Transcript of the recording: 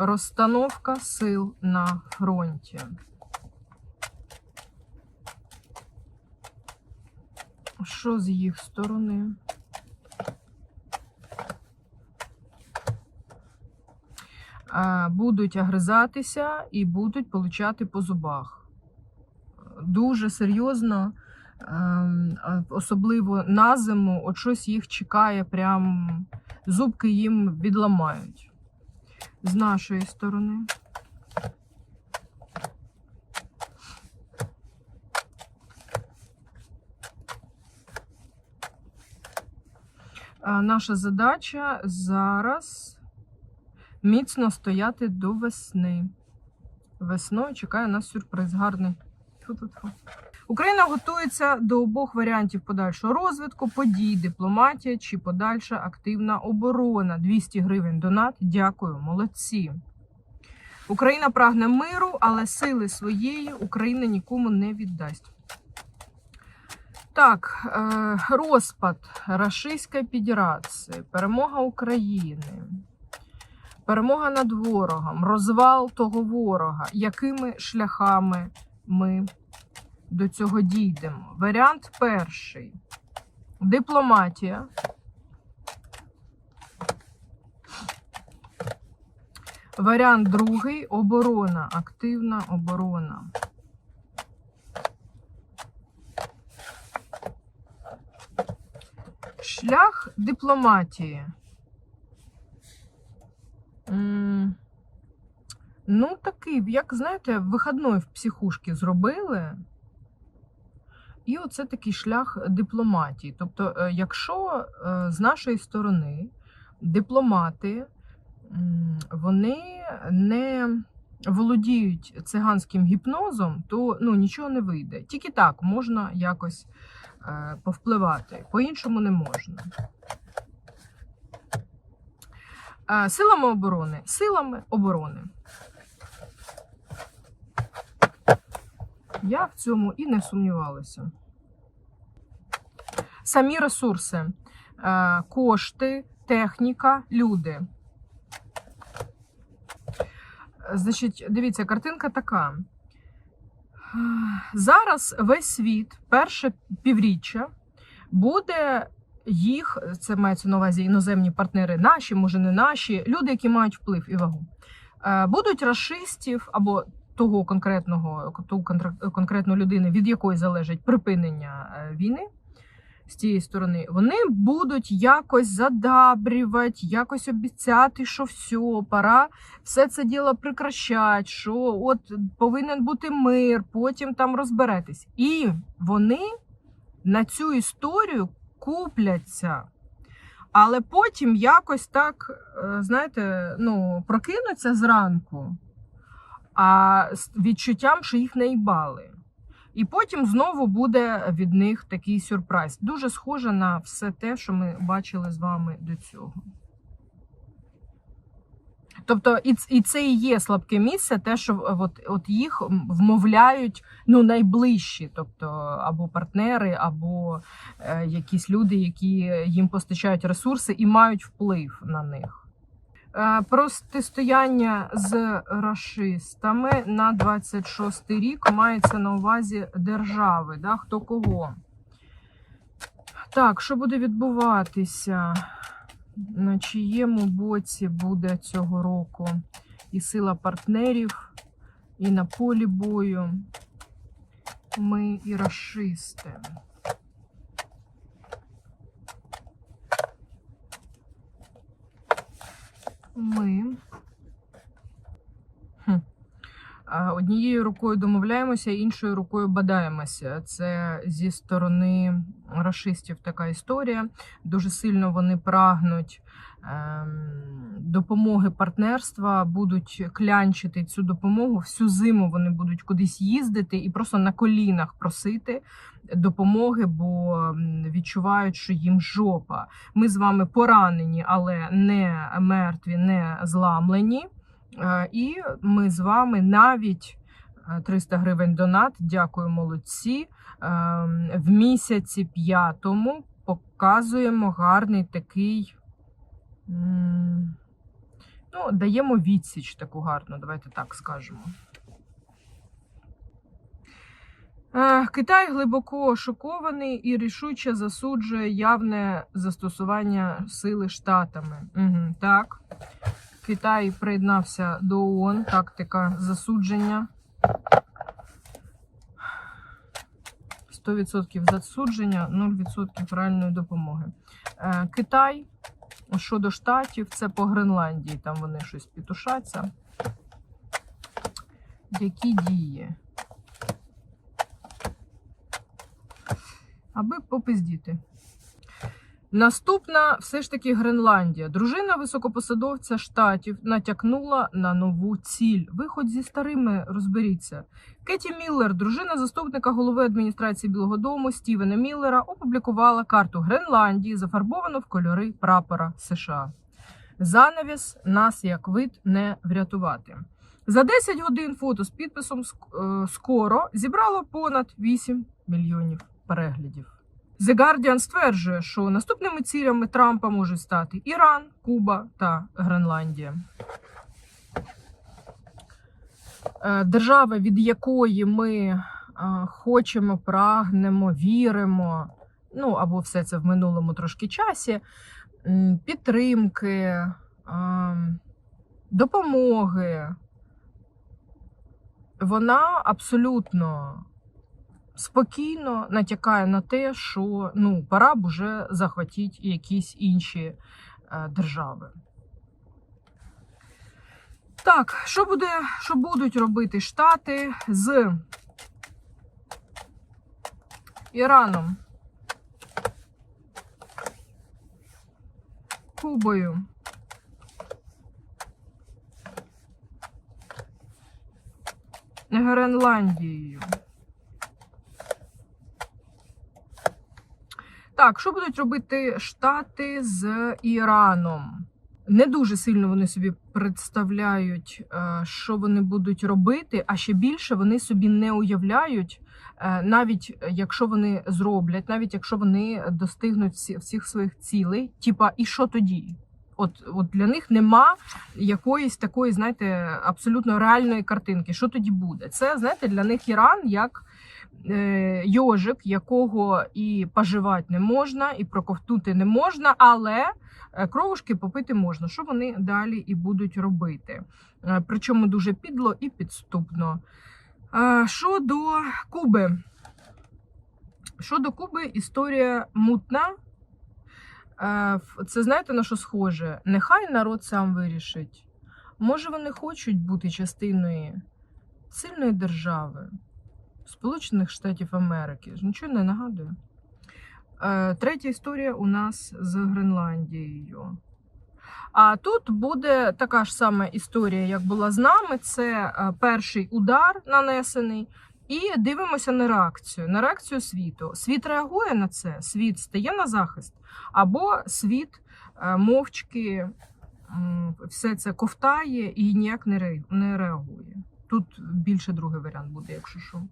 Розстановка сил на фронті. Що з їх сторони? Будуть агризатися і будуть получати по зубах. Дуже серйозно, ем, особливо на зиму, от щось їх чекає, прям зубки їм відламають. З нашої сторони. А Наша задача зараз міцно стояти до весни. Весною чекає нас сюрприз гарний. Тьфу-тьфу-тьфу. Україна готується до обох варіантів подальшого розвитку, подій, дипломатія чи подальша активна оборона. 200 гривень донат. Дякую, молодці. Україна прагне миру, але сили своєї Україна нікому не віддасть. Так, е, розпад Рашистської Федерації, перемога України, перемога над ворогом, розвал того ворога. Якими шляхами ми до цього дійдемо? Варіант перший дипломатія. Варіант другий оборона, активна оборона. Шлях дипломатії. Ну, такий, як знаєте, вихідної в психушки зробили. І оце такий шлях дипломатії. Тобто, е, якщо е, з нашої сторони дипломати вони не володіють циганським гіпнозом, то ну, нічого не вийде. Тільки так можна якось е, повпливати. По-іншому не можна. Силами оборони. Силами оборони. Я в цьому і не сумнівалася. Самі ресурси, е, кошти, техніка, люди. Значить, дивіться, картинка така. Зараз весь світ, перше півріччя, буде їх, це мається на увазі іноземні партнери, наші, може не наші, люди, які мають вплив і вагу, е, будуть расистів або того конкретного ту конкретну людини, від якої залежить припинення е, війни. З тієї сторони, вони будуть якось задабрювати, якось обіцяти, що все, пора все це діло прикращати, що от повинен бути мир, потім там розберетесь. І вони на цю історію купляться. Але потім якось так, е, знаєте, ну, прокинуться зранку, а з відчуттям, що їх наїбали. І потім знову буде від них такий сюрприз. Дуже схоже на все те, що ми бачили з вами до цього. Тобто, і, це і є слабке місце, те, що от, от їх вмовляють ну, найближчі, тобто або партнери, або е, якісь люди, які їм постачають ресурси і мають вплив на них. Е, Протистояння з рашистами на 26 рік мається на увазі держави, да, хто кого. Так, що буде відбуватися? На чиєму боці буде цього року і сила партнерів, і на полі бою. Ми і рашисти. Ми. Однією рукою домовляємося, іншою рукою бадаємося. Це зі сторони рашистів така історія. Дуже сильно вони прагнуть допомоги партнерства, будуть клянчити цю допомогу. Всю зиму вони будуть кудись їздити і просто на колінах просити допомоги, бо відчувають, що їм жопа. Ми з вами поранені, але не мертві, не зламлені. Е, І ми з вами навіть е, 300 гривень донат. Дякую, молодці. Е, В місяці п'ятому показуємо гарний такий. Ну, даємо відсіч таку гарну, давайте так скажемо. Китай глибоко шокований і рішуче засуджує явне застосування сили штатами. Угу, так. Китай приєднався до ООН, тактика засудження. 100% засудження, 0% реальної допомоги. Е, Китай щодо штатів, це по Гренландії, там вони щось пітушаться. Які дії? Аби попиздіти. Наступна все ж таки Гренландія. Дружина високопосадовця штатів натякнула на нову ціль. Ви хоч зі старими розберіться. Кеті Міллер, дружина заступника голови адміністрації Білого Дому Стівена Міллера, опублікувала карту Гренландії, зафарбовану в кольори прапора США. Занавіс нас як вид не врятувати. За 10 годин фото з підписом «Ск- е, скоро зібрало понад 8 мільйонів переглядів. The Guardian стверджує, що наступними цілями Трампа можуть стати Іран, Куба та Гренландія. Е, Держава, від якої ми е, хочемо, прагнемо, віримо, ну або все це в минулому трошки часі, підтримки, е, допомоги, вона абсолютно спокійно натякає на те, що ну, пора б уже захватити якісь інші е, держави. Так, що буде, що будуть робити Штати з Іраном, Кубою, Гренландією. Так, що будуть робити Штати з Іраном? Не дуже сильно вони собі представляють, е, що вони будуть робити, а ще більше вони собі не уявляють, е, навіть якщо вони зроблять, навіть якщо вони достигнуть всіх своїх цілей, типа, і що тоді? От, от для них нема якоїсь такої, знаєте, абсолютно реальної картинки. Що тоді буде? Це знаєте, для них Іран як е, йожик, якого і поживати не можна, і проковтнути не можна, але е, кровушки попити можна. Що вони далі і будуть робити? Е, Причому дуже підло і підступно. Е, Щодо Куби. Щодо Куби, історія мутна. Це знаєте на що схоже? Нехай народ сам вирішить. Може, вони хочуть бути частиною сильної держави, Сполучених Штатів Америки. Нічого не нагадує. Е, Третя історія у нас з Гренландією. А тут буде така ж сама історія, як була з нами. Це е, перший удар нанесений. І дивимося на реакцію, на реакцію світу. Світ реагує на це, світ стає на захист, або світ е, мовчки все це ковтає і ніяк не реагує. Тут більше другий варіант буде, якщо що.